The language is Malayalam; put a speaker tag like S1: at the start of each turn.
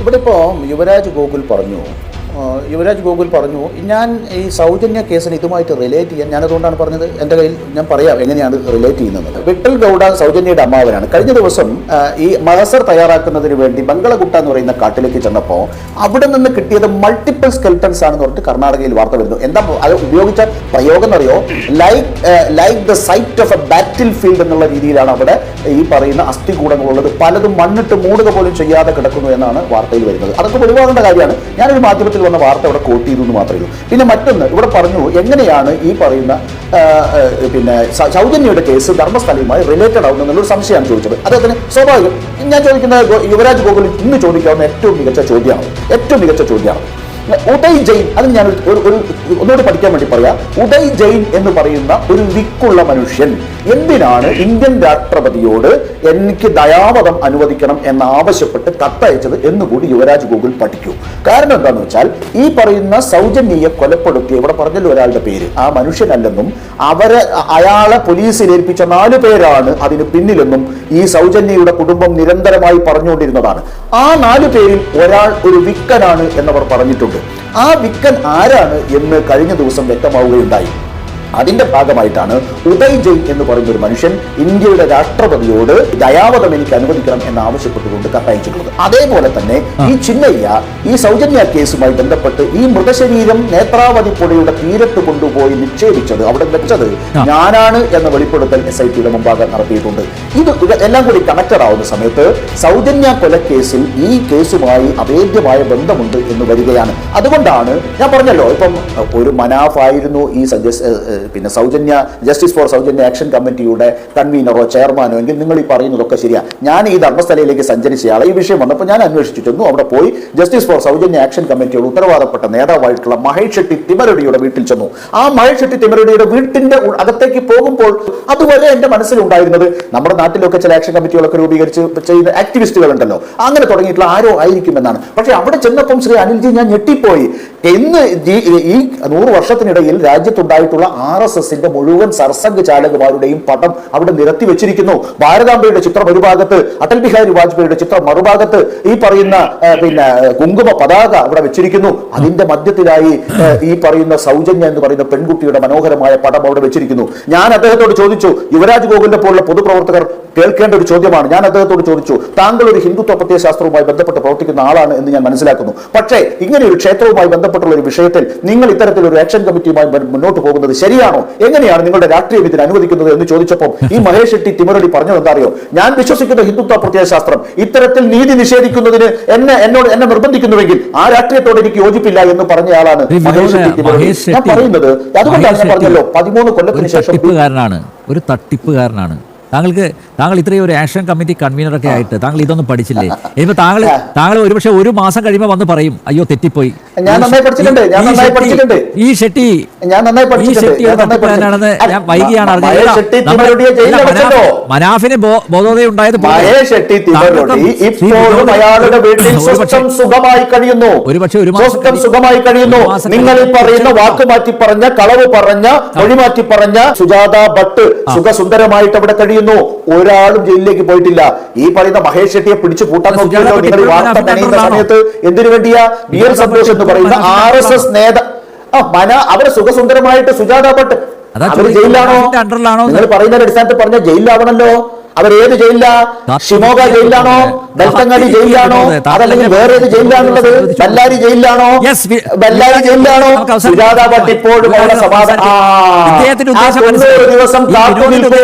S1: ഇവിടെ ഇപ്പോൾ യുവരാജ് ഗോകുൽ പറഞ്ഞു യുവരാജ് ഗോകുൽ പറഞ്ഞു ഞാൻ ഈ സൗജന്യ കേസിന് ഇതുമായിട്ട് റിലേറ്റ് ചെയ്യാൻ ഞാനതുകൊണ്ടാണ് പറഞ്ഞത് എന്റെ കയ്യിൽ ഞാൻ പറയാം എങ്ങനെയാണ് റിലേറ്റ് ചെയ്യുന്നത്. വിട്ടൽ ഗൗഡ സൗജന്യയുടെ അമ്മാവനാണ്. കഴിഞ്ഞ ദിവസം ഈ മഹസർ തയ്യാറാക്കുന്നതിന് വേണ്ടി ബംഗളഗുട്ട എന്ന് പറയുന്ന കാട്ടിലേക്ക് ചെന്നപ്പോൾ അവിടെ നിന്ന് കിട്ടിയത് മൾട്ടിപ്പിൾ സ്കെൽട്ടൺസ് ആണെന്ന് പറഞ്ഞിട്ട് കർണാടകയിൽ വാർത്ത വരുന്നു. എന്താ അത് ഉപയോഗിച്ച പ്രയോഗം എന്നറിയോ? Like like the sight of a battlefield എന്നുള്ള രീതിയിലാണ് അവിടെ ഈ പറയുന്ന അസ്ഥികൂടങ്ങളുള്ളത്. പലതും മണ്ണിട്ട് മൂടുക പോലും ചെയ്യാതെ കിടക്കുന്നു എന്നാണ് വാർത്തയിൽ വരുന്നത്. അതൊക്കെ ഒഴിവാകേണ്ട കാര്യമാണ്. ഞാനൊരു മാധ്യമത്തിൽ വന്ന വാർത്ത അവിടെ കോട്ട് ചെയ്തു എന്ന് മാത്രമേ ഉള്ളൂ. പിന്നെ മറ്റൊന്ന് ഇവിടെ പറഞ്ഞു എങ്ങനെയാണ് ഈ പറയുന്ന പിന്നെ സൗജന്യയുടെ കേസ് ധർമ്മസ്ഥലയുമായി റിലേറ്റഡ് ആവുന്ന എന്നുള്ളൊരു സംശയമാണ് ചോദിച്ചത്. അദ്ദേഹത്തിന് സ്വാഭാവികം ഞാൻ ചോദിക്കുന്ന യുവരാജ് ഗോകുൽ ഇന്ന് ചോദിക്കാവുന്ന ഏറ്റവും മികച്ച ചോദ്യമാണ്. ഏറ്റവും മികച്ച ചോദ്യമാണ്. ഉദയ് ജെയിൻ അത് ഞാൻ ഒരു ഒരു- ഒന്നുകൂടി പഠിക്കാൻ വേണ്ടി പറയാം. ഉദയ് ജെയിൻ എന്ന് പറയുന്ന ഒരു വിക്കുള്ള മനുഷ്യൻ എന്തിനാണ് ഇന്ത്യൻ രാഷ്ട്രപതിയോട് എനിക്ക് ദയാവധം അനുവദിക്കണം എന്നാവശ്യപ്പെട്ട് കത്തയച്ചത് എന്നുകൂടി യുവരാജ് ഗോകുൽ പഠിക്കൂ. കാരണം എന്താണെന്ന് വെച്ചാൽ ഈ പറയുന്ന സൗജന്യയെ കൊലപ്പെടുത്തി ഇവിടെ പറഞ്ഞല്ലോ ഒരാളുടെ പേര് ആ മനുഷ്യനല്ലെന്നും അവരെ അയാളെ പോലീസിൽ ഏൽപ്പിച്ച നാല് പേരാണ് അതിന് പിന്നിലെന്നും ഈ സൗജന്യയുടെ കുടുംബം നിരന്തരമായി പറഞ്ഞുകൊണ്ടിരുന്നതാണ്. ആ നാല് പേരിൽ ഒരാൾ ഒരു വിക്കനാണ് എന്നവർ പറഞ്ഞിട്ടുണ്ട്. ആ വിക്കൻ ആരാണ് എന്ന് കഴിഞ്ഞ ദിവസം വ്യക്തമാവുകയുണ്ടായി. അതിന്റെ ഭാഗമായിട്ടാണ് ഉദയ് ജെയിൻ എന്ന് പറയുന്ന ഒരു മനുഷ്യൻ ഇന്ത്യയുടെ രാഷ്ട്രപതിയോട് ദയാവധം എനിക്ക് അനുവദിക്കണം എന്ന് ആവശ്യപ്പെട്ടുകൊണ്ട് കത്തയച്ചിട്ടുള്ളത്. അതേപോലെ തന്നെ ഈ ചിന്നയ്യ ഈ സൗജന്യ കേസുമായി ബന്ധപ്പെട്ട് ഈ മൃതശരീരം നേത്രാവതി പുഴയുടെ തീരത്ത് കൊണ്ടുപോയി നിക്ഷേപിച്ചത് അവിടെ വെച്ചത് ഞാനാണ് എന്ന വെളിപ്പെടുത്തൽ എസ് ഐ ടിയുടെ മുമ്പാകെ നടത്തിയിട്ടുണ്ട്. ഇത് എല്ലാം കൂടി കണക്റ്റഡ് ആവുന്ന സമയത്ത് സൗജന്യ കൊലക്കേസിൽ ഈ കേസുമായി അഭേദ്യമായ ബന്ധമുണ്ട് എന്ന് വരികയാണ്. അതുകൊണ്ടാണ് ഞാൻ പറഞ്ഞല്ലോ ഇപ്പം ഒരു മനാഫായിരുന്നു ഈ സജസ് പിന്നെ സൗജന്യ ജസ്റ്റിസ് ഫോർ സൗജന്യ ആക്ഷൻ കമ്മിറ്റിയുടെ കൺവീനറോ ചെയർമാനോ എങ്കിൽ നിങ്ങൾ ഈ പറയുന്നതൊക്കെ ശരിയാ. ഞാൻ ഈ ധർമ്മസ്ഥലയിലേക്ക് സഞ്ചരിച്ചയാളെ ഈ വിഷയം വന്നപ്പോൾ ഞാൻ അന്വേഷിച്ചു അവിടെ പോയി. ജസ്റ്റിസ് ഫോർ സൗജന്യ ആക്ഷൻ കമ്മിറ്റിയോട് ഉത്തരവാദപ്പെട്ട നേതാവായിട്ടുള്ള മഹേഷ് ഷെട്ടി തിമരടിയുടെ വീട്ടിൽ ചെന്നു. ആ മഹേഷ് ഷെട്ടി തിമരടിയുടെ വീട്ടിന്റെ അകത്തേക്ക് പോകുമ്പോൾ അതുവരെ എന്റെ മനസ്സിലുണ്ടായിരുന്നത് നമ്മുടെ നാട്ടിലൊക്കെ ചില ആക്ഷൻ കമ്മിറ്റികളൊക്കെ രൂപീകരിച്ച് ചെയ്യുന്ന ആക്ടിവിസ്റ്റുകൾ ഉണ്ടല്ലോ അങ്ങനെ തുടങ്ങിയിട്ടുള്ള ആരോ ആയിരിക്കുമെന്നാണ്. പക്ഷെ അവിടെ ചെന്നപ്പം ശ്രീ അനിൽജി ഞാൻ ഞെട്ടിപ്പോയി. എന്ന് ഈ നൂറ് വർഷത്തിനിടയിൽ രാജ്യത്തുണ്ടായിട്ടുള്ള ആർ എസ് എസിന്റെ മുഴുവൻ സർസംഘ് ചാലകമാരുടെയും പടം അവിടെ നിരത്തി വെച്ചിരിക്കുന്നു. ഭാരതാംബയുടെ ചിത്രം ഒരു ഭാഗത്ത് അടൽ ബിഹാരി വാജ്പേയിയുടെ ചിത്രം മറുഭാഗത്ത് ഈ പറയുന്ന പിന്നെ കുങ്കുമ പതാക അവിടെ വെച്ചിരിക്കുന്നു. അതിന്റെ മധ്യത്തിലായി ഈ പറയുന്ന സൗജന്യ എന്ന് പറയുന്ന പെൺകുട്ടിയുടെ മനോഹരമായ പടം അവിടെ വെച്ചിരിക്കുന്നു. ഞാൻ അദ്ദേഹത്തോട് ചോദിച്ചു യുവരാജ് ഗോകുലിനെ പോലുള്ള പൊതുപ്രവർത്തകർ കേൾക്കേണ്ട ഒരു ചോദ്യമാണ്. ഞാൻ അദ്ദേഹത്തോട് ചോദിച്ചു താങ്കൾ ഒരു ഹിന്ദുത്വ പ്രത്യയശാസ്ത്രവുമായി ബന്ധപ്പെട്ട് പ്രവർത്തിക്കുന്ന ആളാണ് എന്ന് ഞാൻ മനസ്സിലാക്കുന്നു. പക്ഷേ ഇങ്ങനെ ഒരു ക്ഷേത്രവുമായി ബന്ധപ്പെട്ടുള്ള ഒരു വിഷയത്തിൽ നിങ്ങൾ ഇത്തരത്തിലൊരു ആക്ഷൻ കമ്മിറ്റിയുമായി മുന്നോട്ട് പോകുന്നത് ശരിയാണോ? എങ്ങനെയാണ് നിങ്ങളുടെ രാഷ്ട്രീയം ഇതിന് അനുവദിക്കുന്നത് എന്ന് ചോദിച്ചപ്പോൾ ഈ മഹേഷ് ഷെട്ടി തിമരടി പറഞ്ഞത് എന്താ അറിയോ? ഞാൻ വിശ്വസിക്കുന്ന ഹിന്ദുത്വ പ്രത്യയശാസ്ത്രം ഇത്തരത്തിൽ നീതി നിഷേധിക്കുന്നതിന് എന്നെ എന്നോട് എന്നെ നിർബന്ധിക്കുന്നുവെങ്കിൽ ആ രാഷ്ട്രീയത്തോട് എനിക്ക് യോജിപ്പില്ല എന്ന് പറഞ്ഞയാളാണ് മഹേഷ് ഷെട്ടി തിമരടി ഞാൻ പറയുന്നത് അതുകൊണ്ടാണ് ഞാൻ പറഞ്ഞല്ലോ പതിമൂന്ന് കൊല്ലത്തിന് ശേഷം
S2: ഒരു തട്ടിപ്പുകാരനാണ്. താങ്കൾക്ക് താങ്കൾ ഇത്രയും ഒരു ആക്ഷൻ കമ്മിറ്റി കൺവീനറൊക്കെ ആയിട്ട് താങ്കൾ ഇതൊന്നും പഠിച്ചില്ലേ? ഇനിയിപ്പോ താങ്കൾ താങ്കൾ ഒരുപക്ഷെ ഒരു മാസം കഴിയുമ്പോൾ വന്ന് പറയും അയ്യോ തെറ്റിപ്പോയി. ഈ ഷെട്ടി-. ഈ ഷെട്ടി ഒരു തട്ടിപ്പുകാരനാണെന്ന് ഞാൻ വൈകിയാണ് അറിഞ്ഞത്. മനാഫിന് ബോധോദയം ഉണ്ടായത്
S1: ഒരുപക്ഷെ
S2: ഒരു ഒരു മാസം
S1: സുഖമായി കഴിയുന്നു. നിങ്ങൾ ഈ പറയുന്ന വാക്ക് മാറ്റി പറഞ്ഞ കളവ് പറഞ്ഞ മൊഴി മാറ്റി പറഞ്ഞ സുജാത ഭട്ട് സുഖസുന്ദരമായിട്ട് അവിടെ കഴിയുന്നു. ഒരാളും ജയിലിലേക്ക് പോയിട്ടില്ല. ഈ പറയുന്ന മഹേഷ് ഷെട്ടിയെ പിടിച്ചു പൂട്ടാൻ നോക്കിയല്ലോ. നിങ്ങൾ വാർത്ത
S2: മനാഫിന്റെ
S1: സമയത്ത് എന്തിനു വേണ്ടിയാ ബി എൽ സന്തോഷ് എന്ന് പറയുന്ന ആർ എസ് എസ് നേതാ ആ മന അവരെ സുഖസുന്ദരമായിട്ട് സുജാത ഭട്ട്
S2: ജയിലാണോ
S1: അവർ ജയിലിലാണോ? നിങ്ങൾ പറയുന്ന അടിസ്ഥാനത്തിൽ പറഞ്ഞ ജയിലിലാവണല്ലോ. അവർ ഏത്
S2: ജയിലാ.
S1: ഷിമോഗ ജയിലിലാണോ? ബെൽത്തങ്ങാടി ജയിലിലാണോ? അതല്ലെങ്കിൽ വേറെ ഏത്
S2: ജയിലാണുള്ളത്
S1: ബല്ലാരി ജയിലിലാണോ? ബല്ലാരി
S2: ജയിലാണോ
S1: സുജാത ഭട്ട് ഇപ്പോഴും അവിടെ സമാധാനം. ദിവസം കാത്തു നിൽക്കൂ